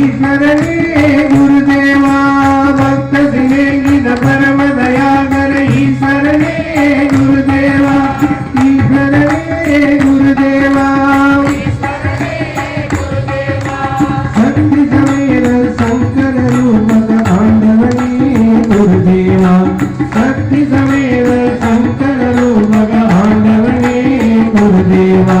ஈஸ்வரனே குருதேவா பக்த சிநேகித பரமதயாகர ஈஸ்வரனே குருதேவா ஈஸ்வரனே குருதேவா. சக்தி சமேத சங்கர ரூபக ஆண்டவனே குருதேவா. சக்தி சமேத சங்கர ரூபக ஆண்டவனே குருதேவா.